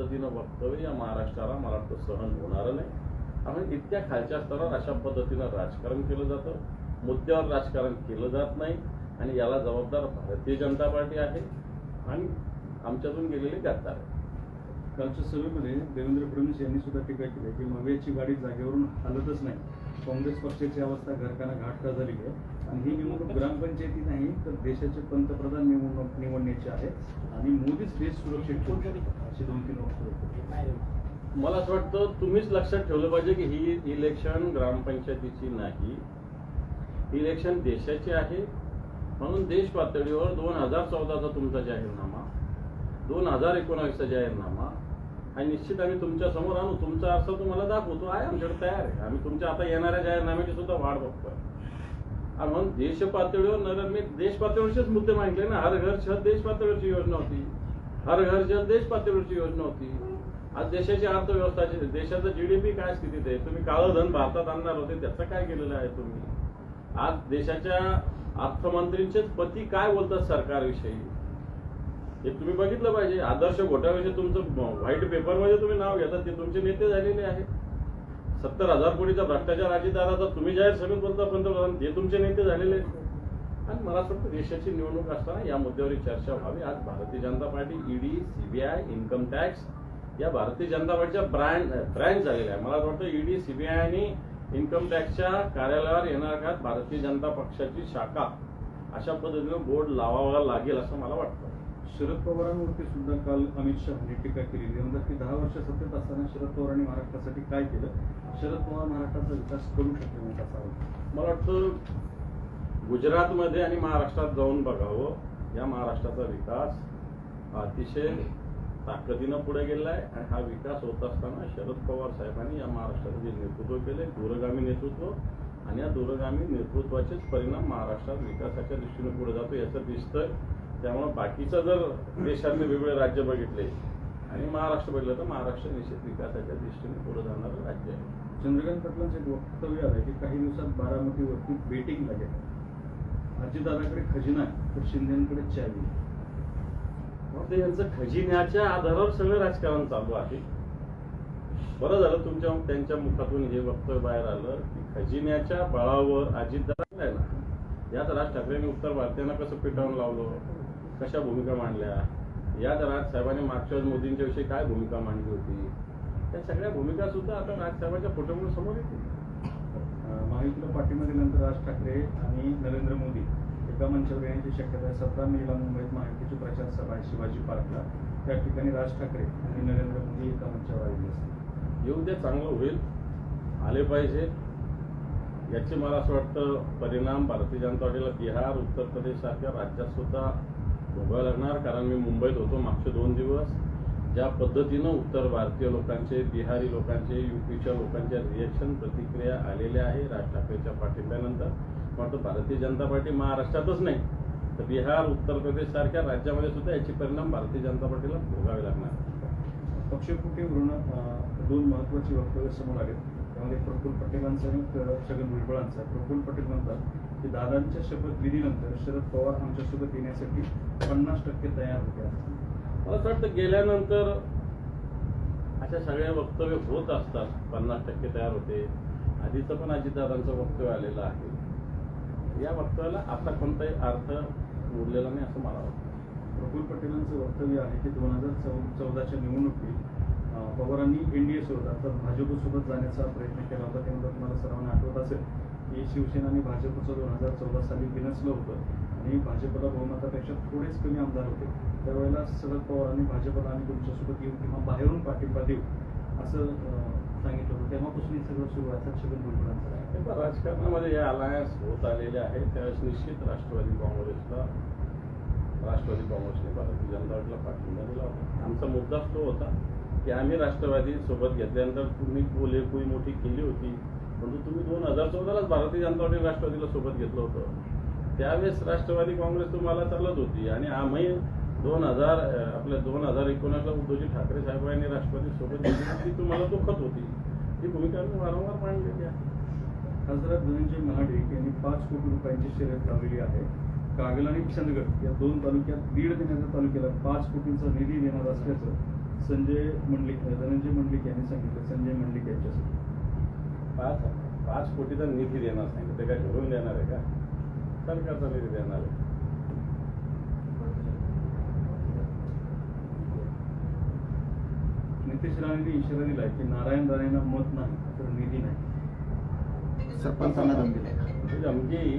पद्धतीनं वक्तव्य या महाराष्ट्राला मला वाटतं सहन होणार नाही. आणि इतक्या खालच्या स्तरावर अशा पद्धतीनं राजकारण केलं जातं. मुद्द्यावर राजकारण केलं जात नाही. आणि याला जबाबदार भारतीय जनता पार्टी आहे. आणि आमच्यातून गेलेले गद्दार आहे कालच्या सभेमध्ये देवेंद्र फडणवीस यांनी सुद्धा टीका केली की मव्याची गाडी जागेवरून हलतच नाही. काँग्रेस पक्षाची अवस्था घरकाना घाटका झालेली आहे. आणि ही निवडणूक ग्रामपंचायती नाही तर देशाचे पंतप्रधान निवडणूक निवडण्याची आहे. आणि मोदीच देश सुरक्षित ठेवू अशी दोन तीन वक्तव्य मला असं वाटतं तुम्हीच लक्षात ठेवलं पाहिजे की ही इलेक्शन ग्रामपंचायतीची नाही. इलेक्शन देशाची आहे. म्हणून देश पातळीवर दोन हजार चौदाचा तुमचा जाहीरनामा दोन हजार एकोणावीसचा जाहीरनामा आणि निश्चित आम्ही तुमच्यासमोर आणू तुमचा अर्थ तुम्हाला दाखवतो. आहे आमच्याकडे तयार आहे. आम्ही तुमच्या आता येणाऱ्या जाहीरनाम्याची सुद्धा वाट बघतोय. आणि म्हणून देश पातळीवर नगर मी देश पातळीवरचेच मुद्दे मांडले ना. हर घर शहर देश पातळीवरची योजना होती. हर घर शहर देश पातळीवरची योजना होती. आज देशाची अर्थव्यवस्था देशाचं जीडीपी काय स्थितीत आहे? तुम्ही काळं धन भारतात आणणार होते. त्याचं काय केलेलं आहे तुम्ही? आज देशाच्या अर्थमंत्रींचेच पती काय बोलतात सरकारविषयी? हे तुम्ही बघितलं पाहिजे. आदर्श घोटाळ्याचे तुमचं व्हाईट पेपरमध्ये तुम्ही नाव घेतात ते तुमचे नेते झालेले आहेत. सत्तर हजार कोटीचा भ्रष्टाचार अजितदाराचा तुम्ही जाहीर सभेत बोलता पंतप्रधान ते तुमचे नेते झालेले आहेत. आणि मला असं वाटतं देशाची निवडणूक असताना या मुद्द्यावर चर्चा व्हावी. आज Bharatiya Janata Party ED CBI income tax या भारतीय जनता पार्टीच्या ब्रँड ब्रँच झालेल्या आहे मला असं वाटतं ईडी सीबीआय आणि इन्कम टॅक्सच्या कार्यालयावर येणार काळात भारतीय जनता पक्षाची शाखा. अशा पद्धतीनं बोर्ड लावावा लागेल असं मला वाटतं. शरद पवारांवरती सुद्धा काल अमित शहानी टीका केली म्हणतात की दहा वर्ष सत्तेत असताना शरद पवारांनी महाराष्ट्रासाठी काय केलं? शरद पवार महाराष्ट्राचा विकास करू शकले नाही असा मला वाटतं गुजरातमध्ये आणि महाराष्ट्रात जाऊन बघावं. या महाराष्ट्राचा विकास अतिशय ताकदीनं पुढे गेला आहे आणि हा विकास होत असताना शरद पवार साहेबांनी या महाराष्ट्राचं जे नेतृत्व केले दूरगामी नेतृत्व आणि या दूरगामी नेतृत्वाचेच परिणाम महाराष्ट्रात विकासाच्या दृष्टीने पुढे जातो याचं दिसतंय. त्यामुळे बाकीचं जर देशातले वेगवेगळे राज्य बघितले आणि महाराष्ट्र बघितलं तर महाराष्ट्र निश्चित विकासाच्या दृष्टीने पुढे जाणारं राज्य आहे. चंद्रकांत पाटलांचं एक वक्तव्य आहे की काही दिवसात बारामतीवरती बेटिंग लागेल. अजितदादाकडे खजिना आहे तर शिंदेकडे चावी मग ते यांचं खजिन्याच्या आधारावर सगळं राजकारण चालू आहे. बरं झालं तुमच्या त्यांच्या मुखातून हे वक्तव्य बाहेर आलं की खजिन्याच्या बळावर अजितदादा यात राज ठाकरेंनी उत्तर भारतीयांना कसं पिटावून लावलं? कशा भूमिका मांडल्या? यात राज साहेबांनी मागच्या मोदींच्या विषयी काय भूमिका मांडली होती? त्या सगळ्या भूमिका सुद्धा आता राज साहेबांच्या फोटोमुळे समोर येतील. अं, महायुतीला पाठिंबा दिल्यानंतर राज ठाकरे आणि नरेंद्र मोदी एका मंचावर येण्याची शक्यता आहे. सतरा मेला मुंबईत महायुतीची प्रचार सभा आहे शिवाजी पार्कला. त्या ठिकाणी राज ठाकरे आणि नरेंद्र मोदी एका मंचावर आलेले असतील. येऊ दे चांगलं होईल. आले पाहिजे. याचे मला असं वाटतं परिणाम भारतीय जनता पार्टीला बिहार उत्तर प्रदेश सारख्या राज्यात सुद्धा भोगावं लागणार कारण मी मुंबईत होतो मागचे दोन दिवस. ज्या पद्धतीनं उत्तर भारतीय लोकांचे बिहारी लोकांचे युपीच्या लोकांच्या रिएक्शन प्रतिक्रिया आलेल्या आहे राज ठाकरेच्या पाठिंब्यानंतर. वाटतं भारतीय जनता पार्टी महाराष्ट्रातच नाही. तर बिहार उत्तर प्रदेश सारख्या राज्यामध्ये सुद्धा याचे परिणाम भारतीय जनता पार्टीला भोगावे लागणार. पक्षफुटीवरून अं, दोन महत्वाची वक्तव्य समोर आले. त्यामध्ये प्रफुल्ल पटेलांचं आणि छगन भुजबळांचं. प्रफुल्ल पटेल म्हणतात की दादांच्या शपथविधीनंतर शरद पवार आमच्यासोबत येण्यासाठी पन्नास टक्के तयार होते. मला असं वाटतं गेल्यानंतर अशा सगळ्या वक्तव्य होत असतात. पन्नास टक्के तयार होते. आधीचं पण अजितदादांचं वक्तव्य आलेलं आहे. या वक्तव्याला आता कोणताही अर्थ उरलेला नाही असं मला वाटतं. प्रफुल्ल पटेलांचं वक्तव्य आहे की दोन हजार चौ चौदाच्या निवडणुकीत पवारांनी एनडीए सोबत अर्थात भाजपसोबत जाण्याचा प्रयत्न केला होता. त्यानंतर तुम्हाला सर्वांना आठवत असेल हे शिवसेना आणि भाजपचं दोन हजार चौदा साली बिनसलं होतं. आणि भाजपला बहुमतापेक्षा थोडेच कमी आमदार होते. त्यावेळेला शरद पवारांनी भाजपला आम्ही तुमच्यासोबत येऊ किंवा बाहेरून पाठिंबा देऊ असं सांगितलं होतं. तेव्हापासून हे सगळं सुरू आहे. छगन भुजबळांचं राजकारणामध्ये हे अलायन्स होत आलेले आहे. त्यावेळेस निश्चित राष्ट्रवादी काँग्रेसला राष्ट्रवादी काँग्रेसने भारतीय जनता पार्टीला पाठिंबा दिला होता. आमचा मुद्दाच तो होता की आम्ही राष्ट्रवादी सोबत घेतल्यानंतर तुम्ही बोले कोई मोठी केली होती. परंतु तुम्ही दोन हजार चौदालाच भारतीय जनता पार्टी राष्ट्रवादीला सोबत घेतलं होतं. त्यावेळेस राष्ट्रवादी काँग्रेस तुम्हाला चालत होती आणि आम्ही दोन हजार आपल्या दोन हजार एकोणीसला उद्धवजी ठाकरे साहेबांनी राष्ट्रवादी सोबत घेतली ती तुम्हाला दुखत होती. ही भूमिका आम्ही वारंवार मांडलेली आहे. खासदार धनंजय महाडिक यांनी पाच कोटी रुपयांची शर्यत लावलेली आहे. कागल आणि चंदगड या दोन तालुक्यात दीड देण्याच्या तालुक्याला पाच कोटींचा निधी देणार असल्याचं संजय मंडलिक धनंजय मंडलिक यांनी सांगितलं. संजय मंडलिक यांच्यासाठी पाच पाच कोटीचा निधी देणार सांगितलं ते काय घरून देणार आहे का? सरकारचा निधी देणार आहे. नितेश राणेंनी इशारा दिलाय की नारायण राणेंना मत नाही तर निधी नाही. सरपंचांना दम दिलाय म्हणजे धमकी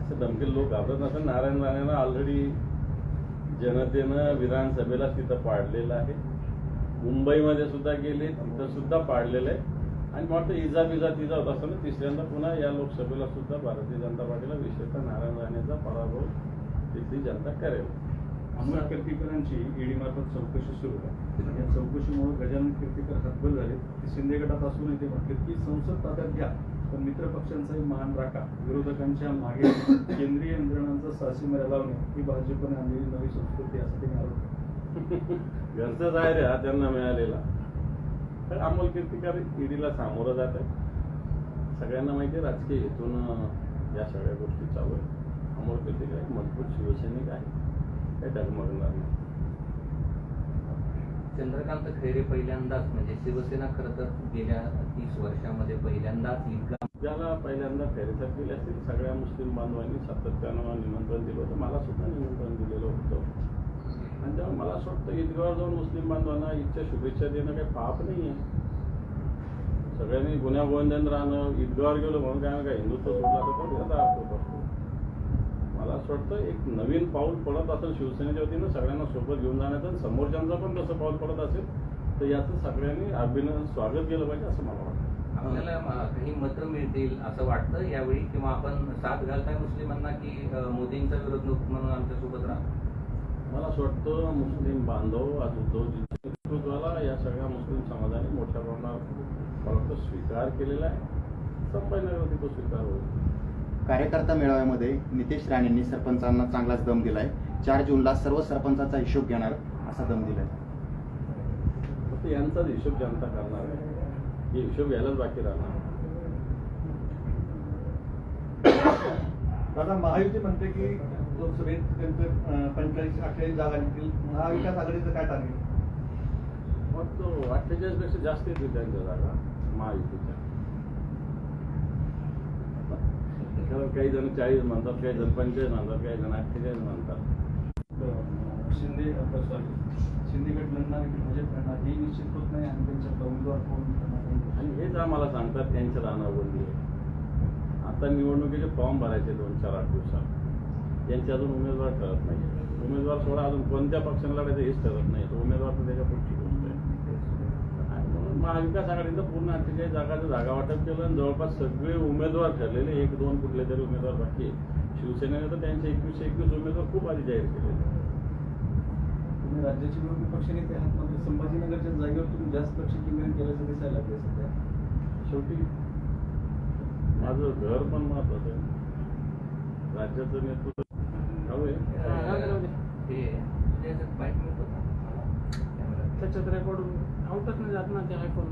असं धमकी लोक घाबरत नसेल नारायण राणेनं ऑलरेडी जनतेनं विधानसभेला तिथं पाडलेलं आहे. मुंबईमध्ये सुद्धा गेले तिथं सुद्धा पाडलेलं आहे. आणि मला वाटतं इजा बिजा तिजा होत असताना तिसऱ्यांदा पुन्हा या लोकसभेला सुद्धा भारतीय जनता पार्टीला विशेषतः नारायण राणेचा पराभव तिथली जनता करेल. अमोल कीर्तीकरांची ईडी मार्फत चौकशी सुरू आहे. या चौकशीमुळे गजानन कीर्तीकर हतबल झाले. ते शिंदे गटात असूनही ते म्हटले की संसद ताब्यात घ्या. पण मित्र पक्षांचाही मान राखा. विरोधकांच्या मागे केंद्रीय यंत्रणांचा सासी मेळा लावणे ही भाजपने आणलेली नवी संस्कृती असं त्यांनी आरोप. घरचाच आहे रे हा त्यांना मिळालेला. अमोल कीर्तिकार ईडीला सामोरं जात आहे. सगळ्यांना माहिती आहे राजकीय हेतून या सगळ्या गोष्टी चालू आहेत. अमोल कीर्तिकर एक मजबूत शिवसैनिक आहे. काही डगमगणार नाही. चंद्रकांत खैरे पहिल्यांदाच म्हणजे शिवसेना खरं तर गेल्या तीस वर्षामध्ये पहिल्यांदाच इतका ज्याला पहिल्यांदा फेरीसात गेले असतील सगळ्या मुस्लिम बांधवांनी सातत्यानं निमंत्रण दिलं होतं. मला सुद्धा निमंत्रण दिलेलं होतं. आणि तेव्हा मला असं वाटतं ईदगावर जाऊन मुस्लिम बांधवांना इच्छा शुभेच्छा देणं काही पाप नाही आहे सगळ्यांनी गुन्ह्या गोविंदान राहणं ईदगावर गेलो म्हणून काय काय हिंदुत्व सोडलं तर अर्थ पडतो मला असं वाटतं एक नवीन पाऊल पडत असेल शिवसेनेच्या वतीनं सगळ्यांना सोबत घेऊन जाण्याचं आणि समोरच्यांचं पण तसं पाऊल पडत असेल तर याचं सगळ्यांनी अभिनंदन स्वागत केलं पाहिजे असं मला वाटतं. आपल्याला काही मतं मिळतील असं वाटतं यावेळी किंवा आपण साथ घालताय मुस्लिमांना की मोदींचा विरोध म्हणून आमच्यासोबत राहा? मला असं वाटतं मुस्लिम बांधव आज उद्धवजींच्या नेतृत्वाला या सगळ्या मुस्लिम समाजाने मोठ्या प्रमाणात मला स्वीकार केलेला आहे. संभाजीनगरमध्ये तो स्वीकार होईल. कार्यकर्ता मेळाव्यामध्ये नितेश राणेंनी सरपंचांना चांगलाच दम दिलाय. चार जूनला सर्व सरपंचाचा हिशोब घेणार असा दम दिलाय. फक्त यांचाच हिशोब जनता करणार आहे. हे हिशोब घ्यायलाच बाकी राहणार. दादा महायुती म्हणते की लोकसभेत त्यांचं पंचेचाळीस अठ्ठेचाळीस जागा निघतील. महाविकास आघाडीचं काय टार्गेट मग तो अठ्ठेचाळीसपेक्षा जास्त येतील त्यांच्या जागा महायुतीच्या. कारण काही जण चाळीस म्हणतात काही जण पंचेचाळीस म्हणतात काही जण अठ्ठेचाळीस म्हणतात. शिंदे सॉरी शिंदे गट लढणार की भाजप लढणार हे निश्चित होत नाही आणि त्यांच्या उमेदवार कोण. आणि हेच आम्हाला सांगतात त्यांच्या रानाबंदी आहे. आता निवडणुकीचे फॉर्म भरायचे दोन चार आठ दिवसात. यांचे अजून उमेदवार ठरत नाही उमेदवार सोडा अजून कोणत्या पक्षाने लढायचं हेच ठरत नाही. तो उमेदवार तर त्याच्या पुढची गोष्ट आहे आणि म्हणून महाविकास आघाडीचं पूर्ण अठ्ठेचाळीस जागाचं जागा वाटप केलं आणि जवळपास सगळे उमेदवार ठरलेले एक दोन कुठले तरी उमेदवार बाकी आहे. शिवसेनेने तर त्यांचे एकवीसशे एकवीस उमेदवार खूप आधी जाहीर केलेले तुम्ही राज्याचे विरोधी पक्षनेते आहात मात्र संभाजीनगरच्या जागेवर तुम्ही जास्त लक्ष केंद्रित केल्याचं दिसायला लागले सध्या. शेवटी माझं घर पण महत्वाचं आहे. राज्याचं नेतृत्व हवं आहे. त्याच्यात रेकॉर्ड आउटच नाही जात ना जायचं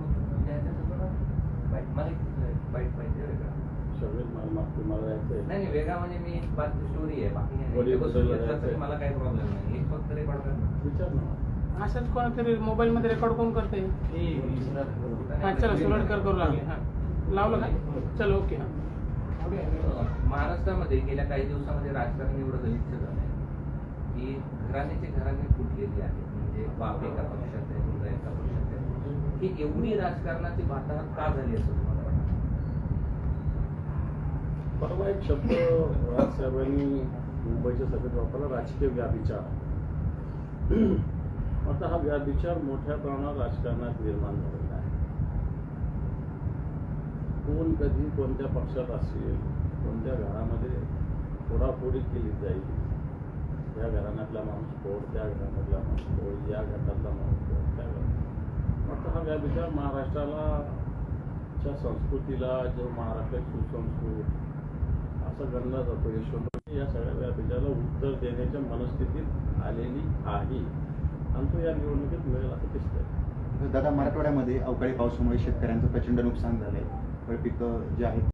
नाही नाही वेगळा. म्हणजे मी बाकी स्टोरी आहे बाकी. मला काही प्रॉब्लेम नाही. एक फक्त रेकॉर्ड करणार. विचार ना. असंच कोणातरी मोबाईल मध्ये रेकॉर्ड कोण करते? हा चला करू लागले हा लावलं का? चल ओके हा. महाराष्ट्रामध्ये गेल्या काही दिवसामध्ये राजकारण एवढं गलिच्छ झालंय. की घराण्याचे घराणे फुटलेली आहेत. म्हणजे बाप एका पक्षात आहे मुलगा एका पक्षात आहे ही एवढी राजकारणाची वाताहत का झाली असं तुम्हाला वाटतं? परवा एक शब्द राजसाहेबांनी मुंबईच्या सभेत वापरला राजकीय व्याभिचार. आता हा व्याभिचार मोठ्या प्रमाणात राजकारणात निर्माण झालेला आहे. कोण कधी कोणत्या पक्षात असेल कोणत्या घरामध्ये फोडाफोडी केली जाईल या घराण्यातला माणूस फोड त्या घराण्यातला माणूस फोड या गटातला माणूस फोड त्या महाराष्ट्राला च्या संस्कृतीला जो महाराष्ट्रात सुसंस्कृत असं गणला जातो. यशवंत या सगळ्या व्यापिजाला उत्तर देण्याच्या मनस्थितीत आलेली आहे. आणि तो या निवडणुकीत मिळेल असं दिसतंय. दादा मराठवाड्यामध्ये अवकाळी पावसामुळे शेतकऱ्यांचं प्रचंड नुकसान झालंय. फळपिकं जे आहेत